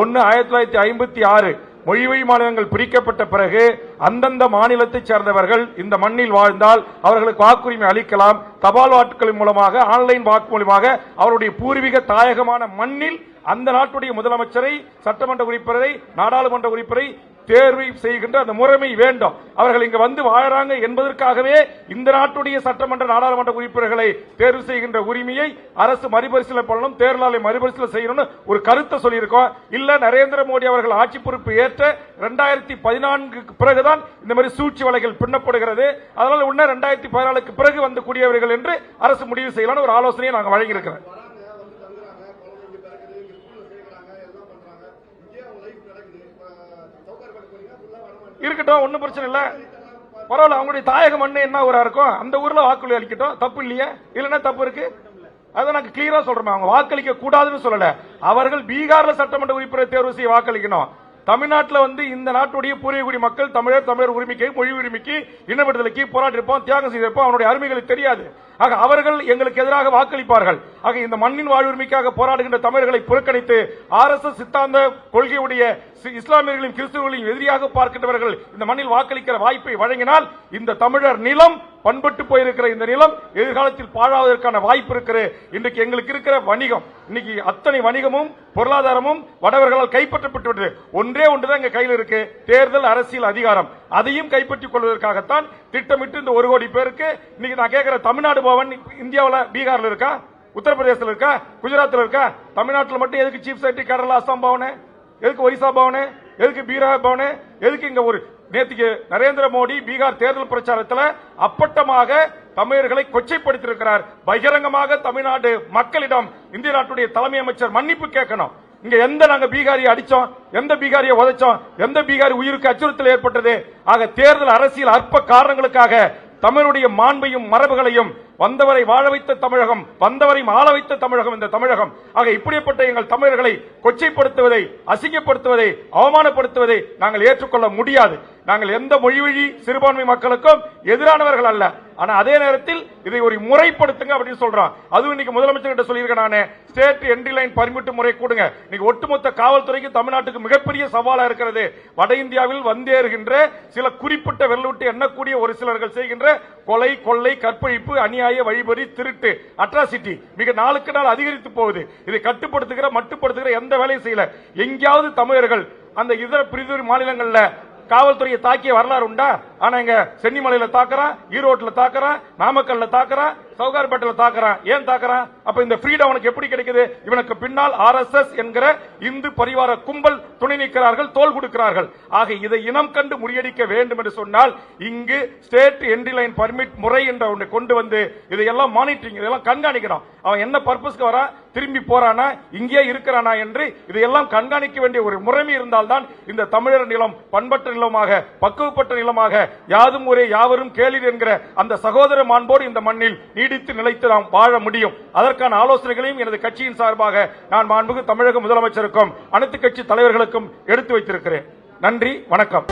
ஒன்னு ஆயிரத்தி தொள்ளாயிரத்தி ஐம்பத்தி ஆறு மொழிவழி மாநிலங்கள் பிரிக்கப்பட்ட பிறகு அந்தந்த மாநிலத்தைச் சேர்ந்தவர்கள் இந்த மண்ணில் வாழ்ந்தால் அவர்களுக்கு வாக்குரிமை அளிக்கலாம். தபால் வாக்குகளின் மூலமாக ஆன்லைன் வாக்கு மூலமாக அவருடைய பூர்வீக தாயகமான மண்ணில் அந்த நாட்டுடைய முதலமைச்சரை சட்டமன்ற உறுப்பினரை நாடாளுமன்ற உறுப்பினரை தேர்வு செய்கின்ற அந்த முறைமை வேண்டும். அவர்கள் இங்கு வந்து வாழறாங்க என்பதற்காகவே இந்த நாட்டுடைய சட்டமன்ற நாடாளுமன்ற உறுப்பினர்களை தேர்வு செய்கின்ற உரிமையை அரசு மறுபரிசீலனை பண்ணணும் தேர்தலை மறுபரிசீலனை செய்யணும்னு ஒரு கருத்தை சொல்லியிருக்கோம். இல்ல நரேந்திர மோடி அவர்கள் ஆட்சி பொறுப்பு ஏற்ற ரெண்டாயிரத்தி பதினான்குக்கு பிறகுதான் இந்த மாதிரி சூழ்ச்சி வலைகள் பின்னப்படுகிறது. அதனால உடனே ரெண்டாயிரத்தி பதினாலுக்கு பிறகு வந்து கூடியவர்கள் என்று அரசு முடிவு செய்யலாம்னு ஒரு ஆலோசனையை நாங்கள் வழங்கியிருக்கிறோம். இருக்கட்டும் ஒன்றும் பிரச்சனை இல்லை. பரவாயில்ல அவங்களுடைய தாயக மண்ணு என்ன ஊரா இருக்கும் அந்த ஊர்ல வாக்குறுதி அளிக்கட்டும். தப்பு இல்லையே. இல்லைன்னா தப்பு இருக்கு. அதை நாங்க கிளியரா சொல்றோம். அவங்க வாக்களிக்க கூடாதுன்னு சொல்லல. அவர்கள் பீகார்ல சட்டமன்ற உறுப்பினர் தேர்வு செய்ய வாக்களிக்கணும். தமிழ்நாட்டில் வந்து இந்த நாட்டுடைய பூர்வீகுடி மக்கள் தமிழர் தமிழர் உரிமைக்கு மொழி உரிமைக்கு இன விடுதலைக்கு போராட்டிருப்போம் தியாகம் செய்திருப்போம். அவனுடைய அருமைகளுக்கு தெரியாது. ஆக அவர்கள் எங்களுக்கு எதிராக வாக்களிப்பார்கள். ஆக இந்த மண்ணின் வாழ்வுரிமைக்காக போராடுகின்ற தமிழர்களை புறக்கணித்து ஆர் எஸ் எஸ் சித்தாந்த கொள்கையுடைய இஸ்லாமியர்களின் கிறிஸ்துவர்களின் எதிரியாக பார்க்கின்றவர்கள் இந்த மண்ணில் வாக்களிக்கிற வாய்ப்பை வழங்கினால் இந்த தமிழர் நிலம் பண்பட்டு போயிருக்கிற இந்த நிலம் எதிர்காலத்தில் பாழாவதற்கான வாய்ப்பு இருக்கிறது. இன்றைக்கு எங்களுக்கு இருக்கிற வணிகம் இன்னைக்கு அத்தனை வணிகமும் பொருளாதாரமும் வடவர்களால் கைப்பற்றப்பட்டு ஒன்றே ஒன்றுதான் எங்க கையில் இருக்கு. தேர்தல் அரசியல் அதிகாரம். அதையும் கைப்பற்றிக் கொள்வதற்காகத்தான் திட்டமிட்டு இந்த ஒரு கோடி பேருக்கு இன்னைக்கு நான் கேட்கிற தமிழ்நாடு பவன் இந்தியாவில் பீகார்ல இருக்கா? உத்தரப்பிரதேசத்தில் இருக்கா? குஜராத்தில் இருக்கா? தமிழ்நாட்டில் மட்டும் எதுக்கு சீஃப் செக்ரட்டரி கேரளா அசாம் பவனு? எதுக்கு ஒரிசா பவனு? எதுக்கு பீகார் பவனு? எதுக்கு இங்க ஒரு நேற்றுக்கு நரேந்திர மோடி பீகார் தேர்தல் பிரச்சாரத்தில் அப்பட்டமாக தமிழர்களை கொச்சைப்படுத்தியிருக்கிறார். பகிரங்கமாக தமிழ்நாடு மக்களிடம் இந்திய நாட்டுடைய தலைமை அமைச்சர் மன்னிப்பு கேட்கணும். இங்க எந்த நாங்க பீகாரியை அடிச்சோம்? எந்த பீகாரியை உதைச்சோம்? எந்த பீகாரி உயிருக்கு அச்சுறுத்தல் ஏற்பட்டது? ஆக தேர்தல் அரசியல் அற்ப காரணங்களுக்காக தமிழுடைய மாண்பையும் மரபுகளையும் வந்தவரை வாழ வைத்த தமிழகம் வந்தவரை ஆள வைத்த தமிழகம் இந்த தமிழகம். ஆக இப்படிப்பட்ட எங்கள் தமிழர்களை கொச்சைப்படுத்துவதை அசிங்கப்படுத்துவதை அவமானப்படுத்துவதை நாங்கள் ஏற்றுக்கொள்ள முடியாது. நாங்கள் எந்த மொழி வழி சிறுபான்மை மக்களுக்கும் எதிரானவர்கள் அல்ல. ஆனா அதே நேரத்தில் இதை ஒரு முறைப்படுத்துங்க அப்படின்னு சொல்றான். அதுவும் இன்னைக்கு முதலமைச்சர் கிட்ட சொல்லியிருக்கேன் நானே. ஸ்டேட் என்ட்ரி லைன் பர்மிட் முறை கொடுங்க. இன்னைக்கு ஒட்டுமொத்த காவல்துறைக்கு தமிழ்நாட்டுக்கு மிகப்பெரிய சவாலா இருக்கிறது. வட இந்தியாவில் வந்தேறுகின்ற சில குறிப்பிட்ட வெள்ளவிட்டு எண்ணக்கூடிய ஒரு சிலர்கள் செய்கின்ற கொலை கொள்ளை கற்பழிப்பு அநியாய வழிபறி திருட்டு அட்ராசிட்டி மிக நாளுக்கு நாள் அதிகரித்து போகுது. இதை கட்டுப்படுத்துகிற மட்டுப்படுத்துகிற எந்த வேலையும் செய்யல. எங்கேயாவது தமிழர்கள் அந்த இதர பிரிதொரு மாநிலங்கள்ல காவல்துறையை தாக்கிய வரலாறு உண்டா? ஆனா இங்க சென்னிமலையில தாக்குறான் ஈரோட்ல தாக்குறான் நாமக்கல்ல தாக்குறான் சவுகார்பேட்டில் தாக்குறான். ஏன் தாக்குறான்? அப்ப இந்த ஃப்ரீடம் அவனுக்கு எப்படி கிடைக்குது? இவனுக்கு பின்னால் ஆர்எஸ்எஸ் என்கிற இந்து பரிவார கும்பல் துணை நிற்கிறார்கள் தோல் கொடுக்கிறார்கள். ஆக இதை இனம் கண்டு முறியடிக்க வேண்டும் என்று சொன்னால் இங்கு ஸ்டேட் என்ட்ரி லைன் பர்மிட் முறை என்ற ஒன்றை கொண்டு வந்து இதையெல்லாம் மானிட்டரிங் இதெல்லாம் கண்காணிக்கிறான். அவன் என்ன பர்பஸ்க்கு வரா திரும்பி போறானா? இங்கே இருக்கிறானா என்று இதையெல்லாம் கண்காணிக்க வேண்டிய ஒரு முறைமை இருந்தால்தான் இந்த தமிழர் நிலம் பண்பட்ட நிலமாக பக்குவப்பட்ட நிலமாக யாதும் ஒரே யாவரும் கேளிர் என்கிற அந்த சகோதர மாண்போடு இந்த மண்ணில் நீடித்து நிலைத்து நாம் வாழ முடியும். அதற்கான ஆலோசனைகளையும் எனது கட்சியின் சார்பாக நான் மாண்புக்கு தமிழக முதலமைச்சருக்கும் அனைத்து கட்சி தலைவர்களுக்கும் எடுத்து வைத்திருக்கிறேன். நன்றி வணக்கம்.